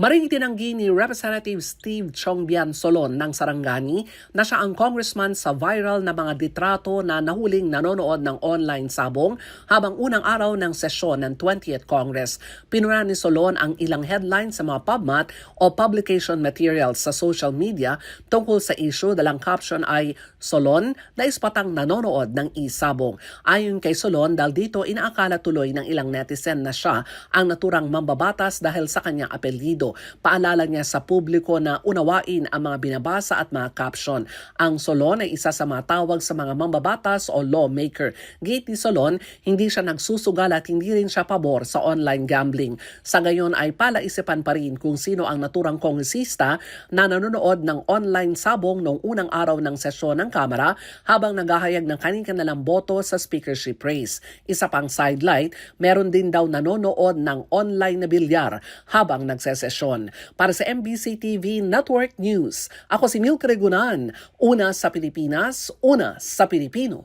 Maring itinanggi ni Representative Steve Chongbian Solon ng Sarangani na siya ang congressman sa viral na mga litrato na nahuling nanonood ng online sabong habang unang araw ng sesyon ng 20th Congress. Pinura ni Solon ang ilang headlines sa mga PubMat o publication materials sa social media tungkol sa issue dalang caption ay Solon na ispatang nanonood ng isabong. Ayon kay Solon dahil dito inaakala tuloy ng ilang netizen na siya ang naturang mambabatas dahil sa kanyang apelyido. Paalala niya sa publiko na unawain ang mga binabasa at mga caption. Ang Solon ay isa sa mga tawag sa mga mambabatas o lawmaker. Gate ni Solon, hindi siya nagsusugal at hindi rin siya pabor sa online gambling. Sa gayon ay palaisipan pa rin kung sino ang naturang kongresista na nanonood ng online sabong noong unang araw ng sesyon ng Kamara habang naghahayag ng kanilang boto sa speakership race. Isa pang sidelight, meron din daw nanonood ng online na bilyar habang nagsesesyon. Para sa MBC TV Network News, ako si Milk Regunan, una sa Pilipinas, una sa Pilipino.